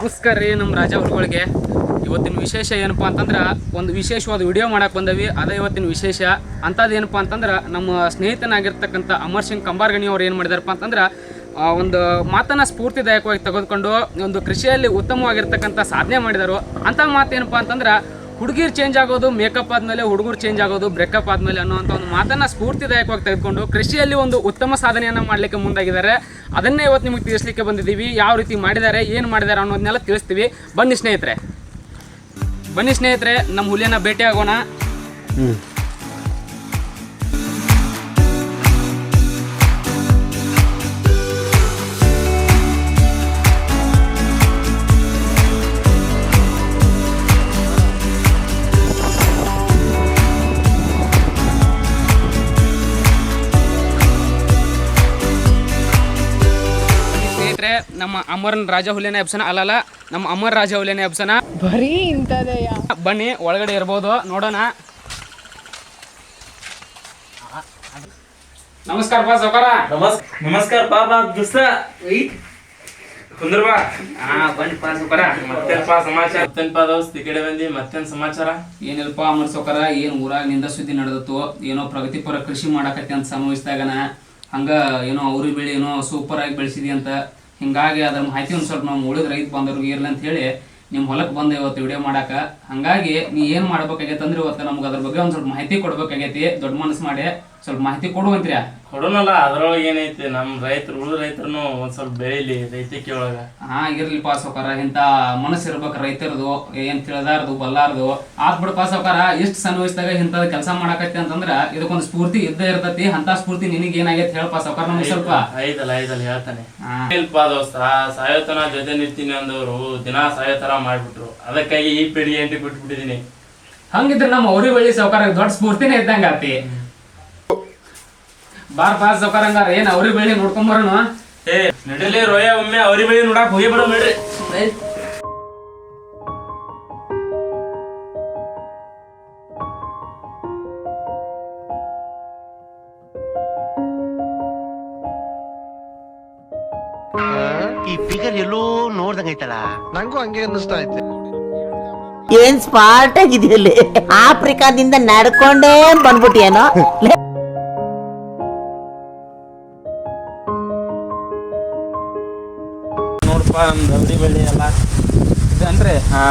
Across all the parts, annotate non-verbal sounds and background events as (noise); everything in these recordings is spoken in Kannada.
ನಮಸ್ಕಾರ ರೀ ನಮ್ಮ ರಾಜ ಹುಡುಗಳಿಗೆ. ಇವತ್ತಿನ ವಿಶೇಷ ಏನಪ್ಪ ಅಂತಂದ್ರೆ ಒಂದು ವಿಶೇಷವಾದ ವಿಡಿಯೋ ಮಾಡಕ್ಕೆ ಬಂದವಿ. ಅದೇ ಇವತ್ತಿನ ವಿಶೇಷ. ಅಂಥದ್ದು ಏನಪ್ಪ ಅಂತಂದ್ರೆ ನಮ್ಮ ಸ್ನೇಹಿತನಾಗಿರ್ತಕ್ಕಂಥ ಅಮರ್ ಸಿಂಗ್ ಕಂಬಾರ್ಗಣಿ ಅವ್ರು ಏನು ಮಾಡಿದಾರಪ್ಪ ಅಂತಂದ್ರೆ ಒಂದು ಮಾತನ್ನು ಸ್ಫೂರ್ತಿದಾಯಕವಾಗಿ ತೆಗೆದುಕೊಂಡು ಒಂದು ಕೃಷಿಯಲ್ಲಿ ಉತ್ತಮವಾಗಿರ್ತಕ್ಕಂಥ ಸಾಧನೆ ಮಾಡಿದರು. ಅಂಥ ಮಾತು ಏನಪ್ಪ ಅಂತಂದ್ರೆ ಹುಡುಗಿರು ಚೇಂಜ್ ಆಗೋದು ಮೇಕಪ್ ಆದಮೇಲೆ ಹುಡುಗರು ಚೇಂಜ್ ಆಗೋದು ಬ್ರೇಕಪ್ ಆದಮೇಲೆ ಅನ್ನುವಂಥ ಒಂದು ಮಾತನ್ನು ಸ್ಫೂರ್ತಿದಾಯಕವಾಗಿ ತೆಗೆದುಕೊಂಡು ಕೃಷಿಯಲ್ಲಿ ಒಂದು ಉತ್ತಮ ಸಾಧನೆಯನ್ನು ಮಾಡಲಿಕ್ಕೆ ಮುಂದಾಗಿದ್ದಾರೆ. ಅದನ್ನೇ ಇವತ್ತು ನಿಮಗೆ ತಿಳಿಸ್ಲಿಕ್ಕೆ ಬಂದಿದ್ದೀವಿ. ಯಾವ ರೀತಿ ಮಾಡಿದ್ದಾರೆ, ಏನು ಮಾಡಿದ್ದಾರೆ ಅನ್ನೋದನ್ನೆಲ್ಲ ತಿಳಿಸ್ತೀವಿ. ಬನ್ನಿ ಸ್ನೇಹಿತರೆ. ಬನ್ನಿ ಸ್ನೇಹಿತರೆ ನಮ್ಮ ಹುಲಿಯನ್ನ ಭೇಟಿ ಆಗೋಣ ನಮ್ಮ ಅಮರನ್ ರಾಜ ಹುಲಿನ ಎಬ್ಸನ ಅಲ್ಲಲ್ಲ ನಮ್ಮ ಅಮರ್ ರಾಜ ಹುಲಿನ ಎಬ್ಸನ. ಬರೀ ಇಂಥದೆಯ? ಬನ್ನಿ ಒಳಗಡೆ ಇರ್ಬೋದು ನೋಡೋಣ. ನಮಸ್ಕಾರ ಬಾ ಸೌಕಾರ ನಮಸ್ ನಮಸ್ಕಾರ ಬಾ ಬಾ ದೋಸ್ತ. ಕುಂದ್ರ ಬಾ. ಹಾ ಬನ್ನಿ ಪಾ ಸೌಕಾರ ಮತ್ತೇನಪ್ಪ ಸಮಾಚಾರ? ಮತ್ತೇನಪ್ಪ ದೋಸ್ತ್ ಈ ಕಡೆ ಬಂದಿ ಮತ್ತೇನ್ ಸಮಾಚಾರ? ಏನಿಲ್ಲಪ್ಪ ಅಮರ್ ಸೌಕಾರ ಏನ್ ಊರಾಗ ನಿಂದ ಸುದ್ದಿ ನಡೆದತ್ತು ಏನೋ ಪ್ರಗತಿಪರ ಕೃಷಿ ಮಾಡಕತ್ತೆ ಅಂತ ಸಂಭವಿಸಿದಾಗನ ಹಂಗ ಏನೋ ಅವ್ರಿ ಬೆಳೆ ಏನೋ ಸೂಪರ್ ಆಗಿ ಬೆಳೆಸಿದಿ ಅಂತ. ಹಿಂಗಾಗಿ ಅದ್ರ ಮಾಹಿತಿ ಒಂದು ಸ್ವಲ್ಪ ನಾವು ಉಳಿದ ರೈತ ಬಂದವ್ರಿಗೆ ಇರ್ಲಿ ಅಂತ ಹೇಳಿ ನಿಮ್ಮ ಹೊಲಕ್ಕೆ ಬಂದೆ ಇವತ್ತು ವಿಡಿಯೋ ಮಾಡಾಕ. ಹಂಗಾಗಿ ನೀ ಏನು ಮಾಡ್ಬೇಕಾಗೈತೆ ಅಂದ್ರೆ ಇವತ್ತು ನಮ್ಗೆ ಅದ್ರ ಬಗ್ಗೆ ಒಂದು ಸ್ವಲ್ಪ ಮಾಹಿತಿ ಕೊಡ್ಬೇಕಾಗೈತಿ. ದೊಡ್ಡ ಮನಸ್ಸು ಮಾಡಿ ಸ್ವಲ್ಪ ಮಾಹಿತಿ ಕೊಡುವಂತ್ರ್ಯ. ಕೊಡೋನಲ್ಲ ಅದ್ರೊಳಗೆ ಏನೈತಿ ನಮ್ಮ ರೈತರು ಉಳಿದ ರೈತರನು ಒಂದ್ ಸ್ವಲ್ಪ ಬೆಳಿಲಿ ರೈತಿಕೆ ಒಳಗ. ಹಾ ಇರ್ಲಿ ಪಾ ಪಾಸೋಕಾರ ಇಂತ ಮನಸ್ಸು ಇರ್ಬೇಕು ರೈತರದು ಏನ್ ತಿಳಿದಾರ್ದು ಬಲ್ಲಾರ್ದು. ಆತ್ ಪಾ ಸೌಕಾರ ಇಷ್ಟ ಸಣ್ಣ ವಯಸ್ಸಾಗ ಇಂಥದ್ ಕೆಲಸ ಮಾಡಾಕತ್ತಿ ಅಂತಂದ್ರ ಇದಕ್ಕೊಂದು ಸ್ಫೂರ್ತಿ ಇದ್ದೇ ಇರ್ತತಿ ಅಂತ ಸ್ಫೂರ್ತಿ ನಿನಗೆ ಏನಾಗೈತೆ ಹೇಳ ಪಾಸೋಕಾರ ನಮ್ಗೆ ಸ್ವಲ್ಪ. ಐದಲ್ಲ ಐದಲ್ಲ ಹೇಳ್ತಾನೆ. ಹಾ. ಇಲ್ಪ ದೋಸ್ತ ಸಾಯೋತನ ಜೊತೆ ನಿರ್ತೀನಿ ಅಂದವರು ದಿನಾ ಸಾಯೋ ತರ ಮಾಡ್ಬಿಟ್ರು. ಅದಕ್ಕಾಗಿ ಈ ಪೀಳಿಗೆ ಎಂಟಿ ಬಿಟ್ಬಿಟ್ಟಿದೀನಿ. ಹಂಗಿದ್ರೆ ನಮ್ಮ ಅವ್ರಿ ಬಳ್ಳಿ ಸೌಕಾರ ದೊಡ್ಡ ಸ್ಫೂರ್ತಿನೇ ಇದ್ದಂಗ ಆತಿ ಬಾರ್ ಬಾರ್ ಜೋಕಾರ ಹಂಗಾರ. ಏನ್ ಅವ್ರಿ ಬಳ್ಳಿ ನೋಡ್ಕೊಂಬರೋಣ ಏ ನಡಿಲಿ ರೋಯ ಒಮ್ಮೆ ಅವ್ರಿ ಬೆಳಿ ನೋಡಕ್ ಹೋಗಿ ಬಿಡೋ ನಡ್ರಿ. ಈ ಫಿಗರ್ ಎಲ್ಲೋ ನೋಡ್ದಂಗೈತಲ್ಲ ನಂಗೂ ಹಂಗೆ ಅನ್ನಿಸ್ತಾ ಐತೆ. ಏನ್ ಸ್ಮಾರ್ಟ್ ಆಗಿದೆಯಲ್ಲಿ? ಆಫ್ರಿಕಾದಿಂದ ನಡ್ಕೊಂಡೇ ಬಂದ್ಬಿಟ್ಟಿಯೇನೋ? (laughs) ಬಳಿ ಎಲ್ಲ ಅಂದ್ರೆ? ಹಾ.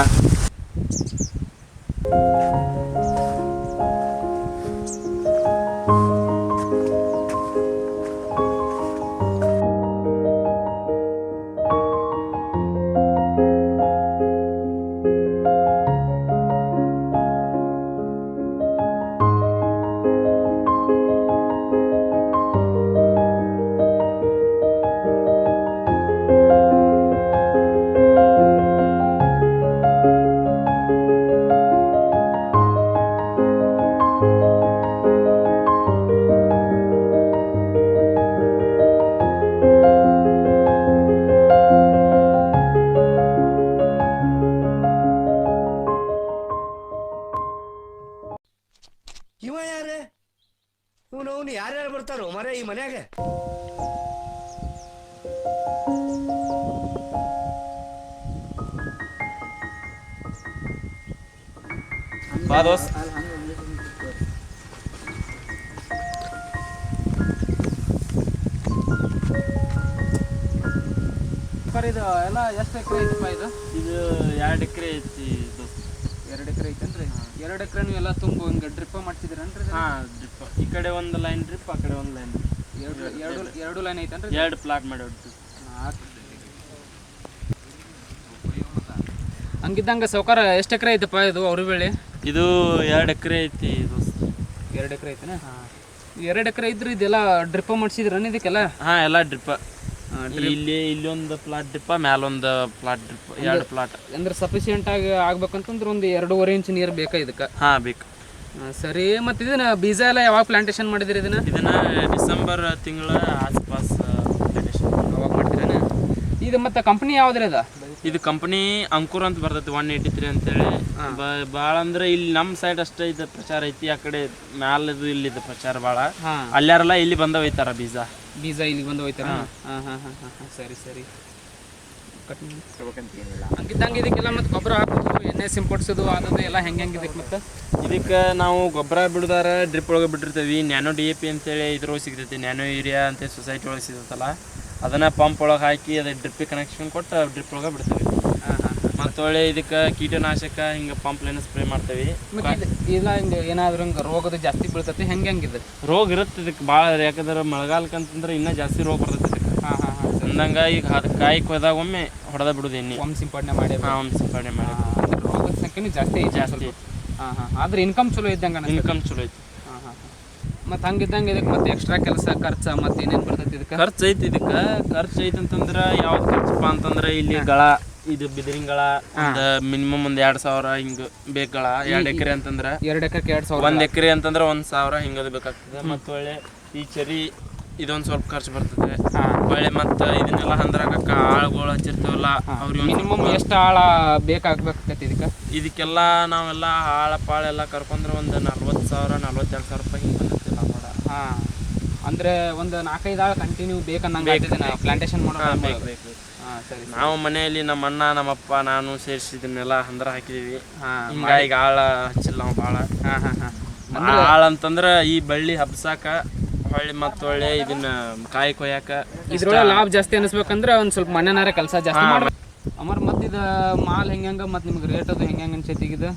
ಅವನು ಯಾರ್ಯಾರು ಬರ್ತಾರೋ ಮರೆ ಈ ಮನ್ಯಾಗ. ಬಾ ಇದು ಎಲ್ಲ ಎಷ್ಟು ಎಕರೆ ಐತಪ್ಪ ಇದು? ಇದು ಎರಡು ಎಕರೆ ಐತಿ ಎರಡು ಎಕರೆ ಐತೇನ್ರಿ? ಎರಡು ಎಕರೆ ನೀವು ಎಲ್ಲ ತುಂಬ ಹಿಂಗೆ ಡ್ರಿಪ್ ಮಾಡ್ತಿದ್ದೀರನ್ರಿ ಹಾ ಡ್ರಿಪ್ ಈ ಕಡೆ ಒಂದು ಲೈನ್ ಡ್ರಿಪ್ ಆ ಕಡೆ ಒಂದು ಲೈನ್ ಎರಡು ಎರಡು ಎರಡು ಲೈನ್ ಐತೇನ್ರಿ ಎರಡು ಪ್ಲಾಟ್ ಮಾಡಿ ಹಂಗಿದ್ದಂಗೆ ಸೌಕಾರ ಎಷ್ಟು ಎಕರೆ ಐತಪ್ಪ ಇದು ಅವ್ರ ಬೆಳೆ? ಇದು ಎರಡು ಎಕರೆ ಐತಿ ಇದು ಎರಡು ಎಕರೆ ಹಾಂ ಎರಡು ಎಕರೆ ಇದ್ರೆ ಇದೆಲ್ಲ ಡ್ರಿಪ್ ಮಾಡಿಸಿದ್ರನ ಇದಕ್ಕೆಲ್ಲ? ಹಾ ಎಲ್ಲ ಡ್ರಿಪ್ ಇಲ್ಲಿ ಇಲ್ಲೊಂದು ಪ್ಲಾಟ್ ಡ್ರಿಪ್ ಮ್ಯಾಲೊಂದು ಪ್ಲಾಟ್ ಡ್ರಿಪ್ ಎರಡು ಪ್ಲಾಟ್ ಅಂದ್ರೆ ಸಫಿಸಿಯೆಂಟ್ ಆಗಿ ಆಗ್ಬೇಕಂತಂದ್ರೆ ಒಂದು ಎರಡೂವರೆ ಇಂಚ್ ನೀರು ಬೇಕಾ ಇದಕ್ಕೆ? ಹಾ ಬೇಕು. ಸರಿ ಮತ್ತು ಇದನ್ನ ಬೀಜ ಎಲ್ಲ ಯಾವಾಗ ಪ್ಲಾಂಟೇಷನ್ ಮಾಡಿದಿರಿ ಇದನ್ನ? ಇದನ್ನ ಡಿಸೆಂಬರ್ ತಿಂಗಳ ಆಸ್ಪಾಸ್. ಅವಾಗ ಮಾಡ್ತೀರೇನ? ಇದು ಮತ್ತೆ ಕಂಪ್ನಿ ಯಾವ್ದ್ರಿ ಅದ? ಇದು ಕಂಪನಿ ಅಂಕುರ್ ಅಂತ ಬರ್ತೈತಿ ಒನ್ ಏಯ್ಟಿ ತ್ರೀ ಅಂತೇಳಿ ಭಾಳ ಅಂದ್ರೆ ಇಲ್ಲಿ ನಮ್ಮ ಸೈಡ್ ಅಷ್ಟೇ ಇದು ಪ್ರಚಾರ ಐತಿ ಆ ಕಡೆ ಮ್ಯಾಲದು ಇಲ್ಲಿದು ಪ್ರಚಾರ ಭಾಳ ಹಾ. ಅಲ್ಲಾರೆಲ್ಲ ಇಲ್ಲಿ ಬಂದ ಒಯ್ತಾರ ಬೀಜ. ಬೀಜ ಇಲ್ಲಿಗೆ ಬಂದು ಹೋಯ್ತಾರ ಹಾಂ. ಹಾಂ ಹಾಂ ಹಾಂ ಸರಿ ಸರಿ. ಕಟ್ ಹಂಗಿದ್ದಂಗೆ ಇದಕ್ಕೆಲ್ಲ ಮತ್ತು ಗೊಬ್ಬರ ಹಾಕೋದು ಎಣ್ಣೆ ಸಿಂಪಡಿಸೋದು ಅದನ್ನು ಎಲ್ಲ ಹೆಂಗೆ ಹೆಂಗೆ ಇದಕ್ಕೆ ಮತ್ತೆ? ಇದಕ್ಕೆ ನಾವು ಗೊಬ್ಬರ ಬಿಡದಾರ ಡ್ರಿಪ್ ಒಳಗೆ ಬಿಟ್ಟಿರ್ತೀವಿ. ನ್ಯಾನೋ ಡಿ ಎ ಪಿ ಅಂತೇಳಿ ಇದ್ರೊಳಗೆ ಸಿಗ್ತೈತಿ. ನ್ಯಾನೋ ಯೂರಿಯಾ ಅಂತ ಸೊಸೈಟಿ ಒಳಗೆ ಸಿಗ್ತೈತಲ್ಲ. ಅದನ್ನ ಪಂಪ್ ಒಳಗೆ ಹಾಕಿ ಅದಕ್ಕೆ ಡ್ರಿಪ್ಪಿಗೆ ಕನೆಕ್ಷನ್ ಕೊಟ್ಟು ಡ್ರಿಪ್ ಒಳಗೆ ಬಿಡ್ತೀವಿ. ಮತ್ತು ಒಳ್ಳೆ ಇದಕ್ಕೆ ಕೀಟನಾಶಕ ಹಿಂಗೆ ಪಂಪ್ಲೇನ ಸ್ಪ್ರೇ ಮಾಡ್ತೇವೆ. ಮತ್ತೆ ಇದು ಇಲ್ಲ ಹಿಂಗೆ ಏನಾದರೂ ಹಿಂಗೆ ರೋಗದ ಜಾಸ್ತಿ ಬೀಳ್ತೈತಿ ಹೆಂಗೆ ಹೆಂಗಿದೆ ರೋಗ ಇರುತ್ತೆ ಇದಕ್ಕೆ ಭಾಳ ಯಾಕಂದ್ರೆ ಮಳೆಗಾಲಕ್ಕೆ ಅಂತಂದ್ರೆ ಇನ್ನೂ ಜಾಸ್ತಿ ರೋಗ ಬರ್ತೈತಿ ಹಾಂ ಹಾಂ ಹಾಂ ಅಂದಂಗೆ ಈಗ ಅದು ಕಾಯಿ ಕೊಯ್ದಾಗ ಒಮ್ಮೆ ಹೊಡೆದ ಬಿಡುದು ಎಣ್ಣೆ. ಒಮ್ಮೆ ಸಿಂಪಡಣೆ ಮಾಡಿ. ಹಾಂ ಸಿಂಪಡಣೆ ಮಾಡಿ. ರೋಗದ ಸಂಖ್ಯೆನೂ ಜಾಸ್ತಿ ಜಾಸ್ತಿ ಹಾಂ ಹಾಂ ಆದ್ರೆ ಇನ್ಕಮ್ ಚಲೋ ಇದ್ದಂಗೆ ಇನ್ಕಮ್ ಚಲೋ ಐತಿ. ಹಾಂ ಹಾಂ ಮತ್ತು ಹಂಗಿದ್ದಂಗೆ ಇದಕ್ಕೆ ಮತ್ತೆ ಎಕ್ಸ್ಟ್ರಾ ಕೆಲಸ ಖರ್ಚು ಮತ್ತೆ ಏನೇನು ಬರ್ತೈತಿ ಇದಕ್ಕೆ? ಖರ್ಚು ಐತಿ ಇದಕ್ಕೆ. ಖರ್ಚು ಐತಿ ಅಂತಂದ್ರೆ ಯಾವ್ದು ಖರ್ಚಪ್ಪ ಅಂತಂದ್ರೆ ಇಲ್ಲಿ ಗಳ. ಇದು ಬಿದಿರಿಂಗಳ ಒಂದು ಮಿನಿಮಮ್ ಒಂದ್ ಎರಡ್ ಸಾವಿರ ಹಿಂಗ ಬೇಕಗಳ ಎರಡ್ ಎಕರೆ ಅಂತಂದ್ರೆ ಎರಡು ಎಕರೆ ಎರಡು ಸಾವಿರ. ಒಂದ್ ಎಕರೆ ಅಂತಂದ್ರ ಒಂದ್ ಸಾವಿರ ಹಿಂಗದು ಬೇಕಾಗ್ತದೆ. ಮತ್ತ ಒಳ್ಳೆ ಈ ಚರಿ ಇದೊಂದ್ ಸ್ವಲ್ಪ ಖರ್ಚು ಬರ್ತದೆ. ಒಳ್ಳೆ ಮತ್ತ ಇದನ್ನೆಲ್ಲ ಅಂದ್ರ ಆಳುಗಳು ಹಚ್ಚಿರ್ತೇವಲ್ಲ ಅವ್ರಿಗೆ ಮಿನಿಮಮ್ ಎಷ್ಟು ಆಳ ಬೇಕಾಗ್ಬೇಕಾಗತ್ತೆ ಇದಕ್ಕೆ? ಇದಕ್ಕೆಲ್ಲ ನಾವೆಲ್ಲ ಆಳ ಪಾಳ ಎಲ್ಲ ಕರ್ಕೊಂಡ್ರೆ ಒಂದು ನಲ್ವತ್ತು ಸಾವಿರ ನಲ್ವತ್ತೆರಡು ಸಾವಿರ ರೂಪಾಯಿ ಹಿಂಗೆ ಬಂದಿರ್ತೀವಿ ನಾವು ಹಾಂ. ಅಂದ್ರೆ ಒಂದು ನಾಲ್ಕೈದು ಆಳು ಕಂಟಿನ್ಯೂ ಬೇಕನ್ನಂಗೆ ಪ್ಲಾಂಟೇಶನ್ ಮಾಡೋ ಬೇಕು. ನಾವು ಮನೆಯಲ್ಲಿ ನಮ್ಮ ಅಣ್ಣ ನಮ್ಮಪ್ಪ ನಾನು ಸೇರಿಸಿ ಅಂದ್ರ ಹಂದ್ರ ಹಾಕಿದೀವಿ. ಹಿಂಗಾಗಿ ಆಳ ಹಚ್ಚಿಲ್ಲ ನಾವು ಭಾಳ ಆಳ ಅಂತಂದ್ರೆ ಈ ಬಳ್ಳಿ ಹಬ್ಸಾಕ ಹೊಳ್ಳಿ ಮತ್ತೆ ಹೊಳ್ಳಿ ಇದನ್ನ ಕಾಯಿ ಕೊಯ್ಯಾಕ ಇದ್ರೊಳಗೆ ಲಾಭ ಜಾಸ್ತಿ ಅನಿಸ್ಬೇಕಂದ್ರೆ ಒಂದು ಸ್ವಲ್ಪ ಮನೆನಾರ ಕೆಲಸ ಜಾಸ್ತಿ ಮಾಡ್ಬೇಕು. ಅಮರ್ ಮತ್ತೆ ಇದು ಮಾಲ್ ಹೆಂಗೆ ಮತ್ತೆ ನಿಮ್ಗೆ ರೇಟ್ ಅದು ಹೆಂಗೆ ಅನ್ಸೈತಿ ಈಗ ಇದು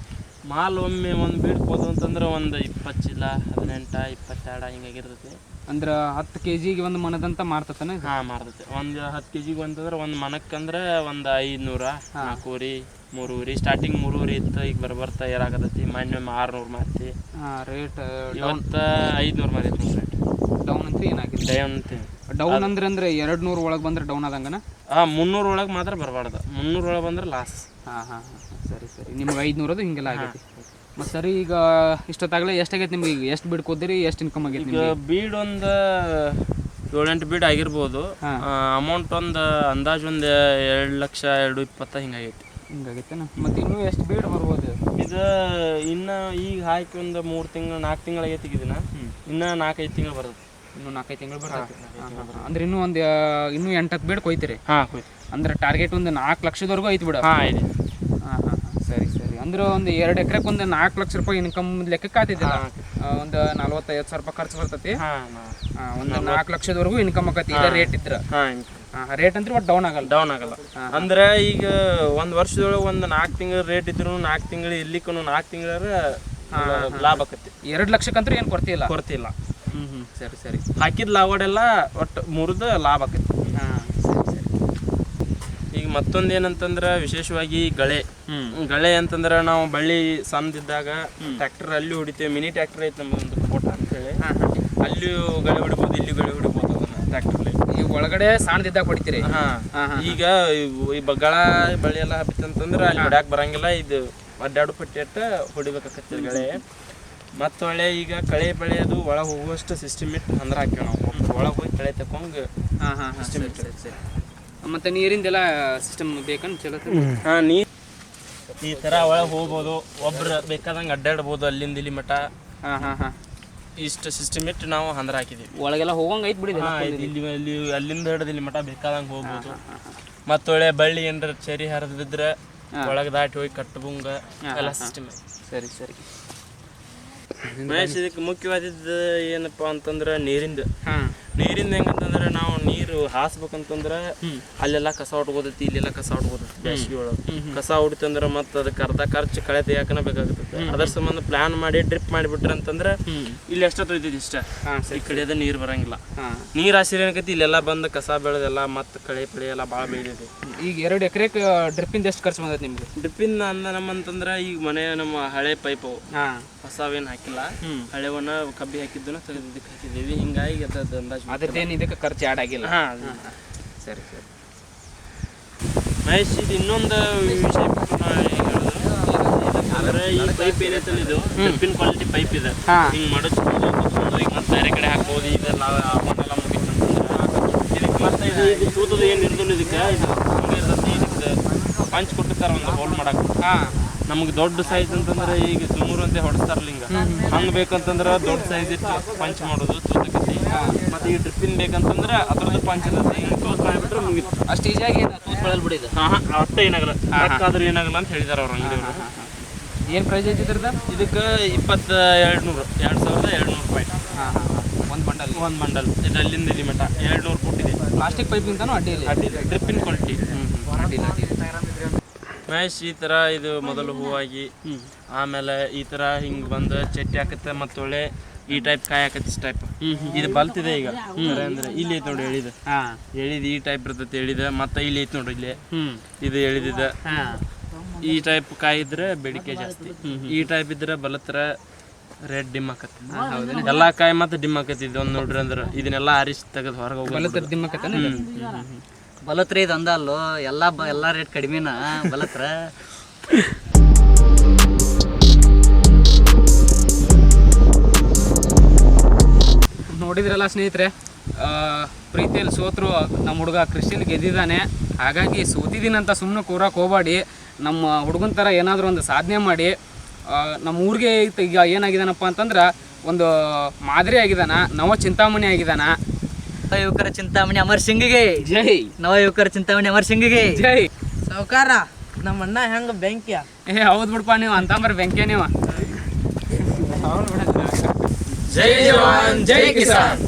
ಮಾಲ್ ಒಮ್ಮೆ ಒಂದು ಬೀಳ್ಬೋದು ಅಂತಂದ್ರೆ ಒಂದು ಇಪ್ಪತ್ತು ಚೀಲ ಹದಿನೆಂಟ ಇಪ್ಪತ್ತೆರಡು ಹಿಂಗಾಗಿರ್ತೈತಿ ಅಂದ್ರೆ ಹತ್ತು ಕೆ ಜಿಗೆ ಒಂದು ಮನದಂತ ಮಾರ್ತತಾನೆ ಹಾ ಮಾರ್ತತೆ ಒಂದು ಹತ್ತು ಕೆ ಜಿಗೆ ಒಂದ್ ಒಂದು ಮನಕ್ಕಂದ್ರೆ ಒಂದು ಐದುನೂರ ನಾಲ್ಕೂರಿ ಮೂರೂರಿ ಸ್ಟಾರ್ಟಿಂಗ್ ಮೂರೂರಿ ಇತ್ತು ಈಗ ಬರ್ ಬರ್ತಾ ಏರಾಗತೈತಿ ಮೊನ್ನೆ ಆರ್ನೂರು ಮಾರ್ತಿ. ಹಾಂ ರೇಟ್ ಇವತ್ತು ಐದುನೂರು ಮಾರೈತಿ ಡೌನ್ ಅಂತ ಏನಾಗಿದೆ ಡೈನ್ ಅಂತ ಡೌನ್ ಅಂದ್ರೆ ಅಂದ್ರೆ ಎರಡು ನೂರು ಒಳಗೆ ಬಂದ್ರೆ ಡೌನ್ ಆದಂಗನ? ಹಾ ಮುನ್ನೂರು ಒಳಗೆ ಮಾತ್ರ ಬರಬಾರ್ದು. ಮುನ್ನೂರು ಒಳಗೆ ಬಂದ್ರೆ ಲಾಸ್ ಹಾ ಹಾ ಹಾಂ ಸರಿ ಸರಿ. ನಿಮ್ಗೆ ಐದುನೂರದು ಹಿಂಗೆಲ್ಲ ಆಗೈತಿ. ಮತ್ತು ಸರಿ ಈಗ ಇಷ್ಟೊತ್ತಾಗಲೇ ಎಷ್ಟಾಗೈತೆ ನಿಮ್ಗೆ ಈಗ? ಎಷ್ಟು ಬಿಡ್ಕೋದಿರಿ ಎಷ್ಟು ಇನ್ಕಮ್ ಆಗೈತಿ ಈಗ ನಿಮ್ಗೆ? ಬೀಡ್ ಒಂದು ಏಳೆಂಟು ಬೀಡ್ ಆಗಿರ್ಬೋದು. ಅಮೌಂಟ್ ಒಂದು ಅಂದಾಜು ಒಂದು ಎರಡು ಲಕ್ಷ ಎರಡು ಇಪ್ಪತ್ತ ಹಿಂಗಾಗೈತಿ ಹಿಂಗಾಗೈತೆನ ಮತ್ತು ಇನ್ನೂ ಎಷ್ಟು ಬೀಡ್ ಬರ್ಬೋದು? ಇದು ಇನ್ನು ಈಗ ಹಾಕಿ ಒಂದು ಮೂರು ತಿಂಗಳು ನಾಲ್ಕು ತಿಂಗಳು ಆಗೈತಿ ಇದನ್ನ ಇನ್ನು ನಾಲ್ಕೈದು ತಿಂಗಳು ಬರುತ್ತೆ. ಇನ್ನೂ ನಾಲ್ಕೈದು ತಿಂಗಳು ಬರ್ತೈತಿ. ಹಾಂ ಅಂದ್ರೆ ಇನ್ನೂ ಒಂದು ಇನ್ನೂ ಎಂಟತ್ತು ಬೀಡ್ ಕೊಯ್ತೀರಿ? ಹಾಂ ಹೋಯ್ತು ಅಂದ್ರೆ ಟಾರ್ಗೆಟ್ ಒಂದು ನಾಲ್ಕು ಲಕ್ಷದವರೆಗೂ ಐತಿ ಬಿಡ. ಹಾಂ ಇದೆ ಹಾಂ ಹಾಂ. ಸರಿ ಸರಿ. ಅಂದ್ರೆ ಒಂದು ಎರಡು ಎಕರೆಗೆ ಒಂದು ನಾಲ್ಕು ಲಕ್ಷ ರೂಪಾಯಿ ಇನ್ಕಮ್ ಲೆಕ್ಕಕ್ಕೆ ಆತಿದ್ದಿಲ್ಲ. ಒಂದು ನಲ್ವತ್ತೈದು ಸಾವಿರ ರೂಪಾಯಿ ಖರ್ಚು ಬರ್ತೈತಿ. ಒಂದು ನಾಲ್ಕು ಲಕ್ಷದವರೆಗೂ ಇನ್ಕಮ್ ಆಕತಿ ಇದೇ ರೇಟ್ ಇದ್ರ. ರೇಟ್ ಅಂದ್ರೆ ಒಟ್ಟು ಡೌನ್ ಆಗಲ್ಲ. ಡೌನ್ ಆಗಲ್ಲ. ಅಂದ್ರೆ ಈಗ ಒಂದು ವರ್ಷದೊಳಗೆ ಒಂದು ನಾಲ್ಕು ತಿಂಗಳ ರೇಟ್ ಇದ್ರು ನಾಲ್ಕು ತಿಂಗಳು ಇರ್ಲಿಕ್ಕೂ ನಾಲ್ಕು ತಿಂಗಳ ಲಾಭ ಆಕತಿ ಎರಡು ಲಕ್ಷಕ್ಕಂತೂ ಏನು ಕೊಡ್ತಿಲ್ಲ. ಕೊಡ್ತಿಲ್ಲ. ಹ್ಞೂ ಹ್ಞೂ ಸರಿ ಸರಿ. ಹಾಕಿದ ಲಾಭಡೆಲ್ಲ ಒಟ್ಟು ಮುರಿದು ಲಾಭ ಆಕತಿ ಈಗ ಮತ್ತೊಂದು ಏನಂತಂದ್ರೆ ವಿಶೇಷವಾಗಿ ಗಳೆ. ಗಳೆ ಅಂತಂದ್ರೆ ನಾವು ಬಳ್ಳಿ ಸಣ್ಣದಿದ್ದಾಗ ಟ್ರ್ಯಾಕ್ಟರ್ ಅಲ್ಲಿ ಹೊಡಿತೇವೆ. ಮಿನಿ ಟ್ರ್ಯಾಕ್ಟರ್ ಐತೆ ನಮ್ಮದೊಂದು ಕೋಟ ಅಂತೇಳಿ ಅಲ್ಲಿ ಗಳೆ ಹೊಡಿಬೋದು ಇಲ್ಲಿ ಗಳೆ ಹೊಡಿಬೋದು ಅದನ್ನ ಟ್ರ್ಯಾಕ್ಟರ್ಲಿ. ಈ ಒಳಗಡೆ ಸಣ್ಣದಿದ್ದಾಗ ಹೊಡಿತೀರಿ? ಈಗ ಈ ಬಗಳ ಬಳ್ಳಿ ಎಲ್ಲ ಹಬ್ಬಿತ್ತಂತಂದ್ರೆ ಅಲ್ಲಿ ಹೊಡ್ಯಾಕ್ ಬರಂಗಿಲ್ಲ. ಇದು ಅಡ್ಡಾಡು ಪಟ್ಟಿ ಅಟ್ಟ ಹೊಡಿಬೇಕಾಗತ್ತೆ ಗಳೆ. ಮತ್ತೆ ಒಳ್ಳೆ ಈಗ ಕಳೆ ಬೆಳೆಯೋದು ಒಳಗೆ ಹೋಗುವಷ್ಟು ಸಿಸ್ಟಮ್ ಇಟ್ಟು ಅಂದ್ರೆ ಹಾಕ್ಯಾವ ನಾವು. ಒಳಗೆ ಹೋಗಿ ಕಳೆ ತಕೊಂಡ್ ಸರಿ ಸರಿ. ಮತ್ತು ನೀರಿಂದೆಲ್ಲ ಸಿಸ್ಟಮ್ ಬೇಕಂತ ಚಲೋ ಹಾ ನೀ ಈ ತರ ಒಳಗೆ ಹೋಗ್ಬೋದು ಒಬ್ರು ಬೇಕಾದಂಗೆ ಅಡ್ಡಾಡ್ಬೋದು ಅಲ್ಲಿಂದ ಇಲ್ಲಿ ಮಠ. ಹಾ ಹಾ ಹಾಂ. ಇಷ್ಟು ಸಿಸ್ಟಮ್ ಇಟ್ಟು ನಾವು ಹಂದ್ರ ಹಾಕಿದೀವಿ. ಒಳಗೆಲ್ಲ ಹೋಗಂಗೆ ಐತೆ ಬಿಡಿ ಹಾ, ಇಲ್ಲಿ ಇಲ್ಲಿ. ಅಲ್ಲಿಂದ ಹಿಡಿದು ಇಲ್ಲಿ ಮಠ ಬೇಕಾದಂಗೆ ಹೋಗ್ಬೋದು. ಮತ್ತೊಳ್ಳೆ ಬಳ್ಳಿ ಏನಾರ ಚರಿ ಹರಿದು ಬಿದ್ರೆ ಒಳಗೆ ದಾಟಿ ಹೋಗಿ ಕಟ್ಟಬುಂಗ ಎಲ್ಲ ಸಿಸ್ಟಮ್ ಸರಿ ಸರಿ. ಮಹೇಶ್ ಇದಕ್ಕೆ ಮುಖ್ಯವಾದದ್ದು ಏನಪ್ಪಾ ಅಂತಂದ್ರೆ ನೀರಿಂದ. ನೀರಿಂದ ಹೆಂಗಂತಂದ್ರೆ ನಾವು ನೀರು ಹಾಸ್ಬೇಕಂತಂದ್ರೆ ಅಲ್ಲೆಲ್ಲ ಕಸ ಹೊಟ್ಕೋತೈತಿ ಇಲ್ಲೆಲ್ಲ ಕಸ ಹೊಟ್ಕೋತೈತಿ ಬೇಸಿಗೆ ಒಳಗೆ. ಕಸ ಹೊಡಿತಂದ್ರೆ ಮತ್ತೆ ಅದಕ್ಕೆ ಅರ್ಧ ಖರ್ಚು ಕಳೆ ತೆಗಿಯಾಕನ ಬೇಕಾಗುತ್ತೆ ಅದ್ರ ಸಂಬಂಧ ಪ್ಲಾನ್ ಮಾಡಿ ಡ್ರಿಪ್ ಮಾಡಿಬಿಟ್ರೆ ಅಂತಂದ್ರೆ ಇಲ್ಲಿ ಎಷ್ಟೊತ್ತು ತೊಯ್ತೈತಿ ಇಷ್ಟ? ಈ ಕಡೆದ ನೀರು ಬರಂಗಿಲ್ಲ. ನೀರ್ ಹಸಿರು ಏನಕೈತಿ ಇಲ್ಲೆಲ್ಲ ಬಂದು ಕಸ ಬೆಳೆದೆಲ್ಲ ಮತ್ತೆ ಕಳೆ ಪಳೆ ಎಲ್ಲ ಭಾಳ ಬೆಳೆದೈತಿ ಈಗ ಎರಡು ಎಕರೆಗೆ ಡ್ರಿಪ್ಪಿಂದ ಎಷ್ಟು ಖರ್ಚು ಬಂದೈತೆ ನಿಮ್ಗೆ? ಡ್ರಿಪ್ಪಿಂದ ಅಂದ ನಮ್ಮಂತಂದ್ರೆ ಈಗ ಮನೆ ನಮ್ಮ ಹಳೆ ಪೈಪ್ ಹಾಂ. ಹೊಸವೇನು ಹಾಕಿಲ್ಲ. ಹಳೆವನ್ನ ಕಬ್ಬಿ ಹಾಕಿದ್ದನ್ನ ತೆಗೆದು ಇದಕ್ಕೆ ಹಾಕಿದ್ದೀವಿ. ಹಿಂಗಾಗಿ ಅದ್ರದ್ದು ಅಂದಾಜು ಅದ್ರದ್ದೇನು ಇದಕ್ಕೆ ಖರ್ಚು ಆ್ಯಡ್ ಆಗಿಲ್ಲ? ಹಾಂ. ಸರಿ ಸರಿ. ಮಹೇಶ್ ಇದು ಇನ್ನೊಂದು ವಿಷಯ ಬಿಟ್ಟು ನಾ ಏನ್ ಹೇಳೋದು? ಅಂದ್ರೆ ಈ ಪೈಪ್ ಏನೈತಲ್ಲ ಇದು ಡ್ರಿಪ್ಪಿನ ಕ್ವಾಲಿಟಿ ಪೈಪ್ ಇದೆ. ಹಾ. ಹಿಂಗ್ ಮಾಡೋದು ಈಗ ಮತ್ತೆ ಬೇರೆ ಕಡೆ ಹಾಕ್ಬೋದು. ಇದೆಲ್ಲ ಮುಗಿತಂತಂದ್ರೆ ಇದಕ್ಕೆ ಮತ್ತೆ ಇದು ಇದು ತೂತದ ಏನು ಇರ್ದಲ್ಲ ಇದಕ್ಕೆ? ಇದು ಪಂಚ್ ಕೊಟ್ಟಿರ್ತಾರೆ ಒಂದು ಹೋಲ್ ಮಾಡಕ್ಕೆ ಹಾಂ. ನಮ್ಗೆ ದೊಡ್ಡ ಸೈಜ್ ಅಂತಂದ್ರೆ ಈಗ ಸುಮೂರು ಅಂತ ಹೊಡಿಸ್ತಾರಲ್ಲ ಹಿಂಗ ಹಂಗ್ ಬೇಕಂತಂದ್ರೆ ದೊಡ್ಡ ಸೈಜ್ ಇಟ್ಟು ಪಂಚ್ ಮಾಡೋದು ತೂತಕಿಸಿ ಮತ್ತೆ ಈ ಡ್ರಿಪ್ಪಿನ್ ಬೇಕಂತಂದ್ರೆ ಅದ್ರದ್ದು ಪಂಚ್ ಇರ್ತೈತಿ ಹಿಂಗೆ ತೂತ ರೂಪಾಯಿ ಬಿಟ್ರೆ ಮುಗಿತು. ಅಷ್ಟು ಈಜಿಯಾಗಿ ಏನು ತೂತ್ ಬೆಳಲ್ ಬಿಡಿದು. ಹಾ ಅಷ್ಟೇ ಏನಾಗಲ್ಲ. ಏನಾಗಲ್ಲ ಅಂತ ಹೇಳಿದಾರೆ ಅವ್ರ ಅಂಗಡಿಯವರು. ಏನು ಪ್ರೈಸ್ ಐತಿ ಇದ್ರದ್ದು? ಇದಕ್ಕೆ ಇಪ್ಪತ್ತ ಎರಡು ನೂರು ಎರಡು ಸಾವಿರದ ಎರಡು ನೂರು ರೂಪಾಯಿ. ಹಾಂ ಹಾಂ ಒಂದು ಬಂಡಲ್. ಒಂದು ಮಂಡಲ್ ಇದು ಅಲ್ಲಿಂದ ಇಲ್ಲಿ ಮಟ್ಟ. ಎರಡು ನೂರು ಫುಟ್ ಇದೆ ಪ್ಲಾಸ್ಟಿಕ್ ಪೈಪಿಂದನೂ ಅಡ್ಡಿ ಇಲ್ಲ ಅಡ್ಡಿಲ್ಲ ಡ್ರಿಪ್ಪಿನ ಕ್ವಾಲಿಟಿ ಮಹೇಶ್ ಈ ಥರ ಇದು ಮೊದಲು ಹೂವಾಗಿ. ಆಮೇಲೆ ಈ ಥರ ಹಿಂಗೆ ಬಂದು ಚಟ್ಟಿ ಹಾಕತ್ತೆ ಮತ್ತೊಳ್ಳೆ ಈ ಟೈಪ್ ಕಾಯಿ ಹಾಕತ್ತೆ ಟೈಪ್ ಇದು ಬಲ್ತಿದೆ ಈಗ. ಅಂದ್ರೆ ಇಲ್ಲಿ ಐತೆ ನೋಡಿ ಎಳಿದ. ಹೇಳಿದ ಈ ಟೈಪ್ ಇರ್ತೈತಿ ಎಳಿದ. ಮತ್ತೆ ಇಲ್ಲಿ ಐತೆ ನೋಡಿ ಇಲ್ಲಿ. ಇದು ಎಳಿದಿದೆ. ಈ ಟೈಪ್ ಕಾಯಿ ಇದ್ರೆ ಬೇಡಿಕೆ ಜಾಸ್ತಿ. ಈ ಟೈಪ್ ಇದ್ರೆ ಬಲತ್ರ ರೆಡ್ ಡಿಮ್ ಆಕತ್ತೆ ಎಲ್ಲಾ ಕಾಯಿ ಮತ್ತೆ ಡಿಮ್ ಆಕತಿ ಇದೊಂದು ನೋಡ್ರಿ ಅಂದ್ರೆ. ಇದನ್ನೆಲ್ಲ ಆರಿಸಿ ತೆಗೆದು ಹೊರಗೆ ಹೋಗಿ ಬಲತ್ರ ದಿಮ್ಮಕತ್ತಾನೆ ಬಲತ್ರ ಇದು ಅಂದಲ್ಲೋ, ಎಲ್ಲ ಬ ಎಲ್ಲ ರೇಟ್ ಕಡಿಮೆನ ಬಲತ್ರ? ನೋಡಿದ್ರಲ್ಲ ಸ್ನೇಹಿತರೆ ಪ್ರೀತಿಯಲ್ಲಿ ಸೋತರು ನಮ್ಮ ಹುಡುಗ ಕ್ರಿಶ್ಚಿಯನ್ ಗೆದ್ದಿದ್ದಾನೆ. ಹಾಗಾಗಿ ಸೋತಿದ್ದೀನಂತ ಸುಮ್ಮನೆ ಕೂರಕ್ಕೆ ಹೋಗಬೇಡಿ. ನಮ್ಮ ಹುಡುಗನ ಥರ ಏನಾದರೂ ಒಂದು ಸಾಧನೆ ಮಾಡಿ. ನಮ್ಮ ಊರಿಗೆ ಈಗ ಏನಾಗಿದ್ದಾನಪ್ಪ ಅಂತಂದ್ರೆ ಒಂದು ಮಾದರಿ ಆಗಿದ್ದಾನ ನವ ಚಿಂತಾಮಣಿ ಆಗಿದ್ದಾನ. ನವ ಯುವಕರ ಚಿಂತಾಮಣಿ ಅಮರ್ ಸಿಂಗ್ಗೆ. ಜೈ. ನವ ಯುವಕರ ಚಿಂತಾಮಣಿ ಅಮರ್ ಸಿಂಗ್ಗೆ. ಜೈ. ಸಾವುಕಾರ ನಮ್ಮ ಅಣ್ಣ ಹೆಂಗ ಬೆಂಕಿಯ? ಏ ಹೌದು ಬಿಡಪ್ಪ ನೀವು ಅಂತಂಬರ್ ಬೆಂಕಿ ನೀವು. ಜೈ ಜವಾನ್ ಜೈ ಕಿಸಾನ್.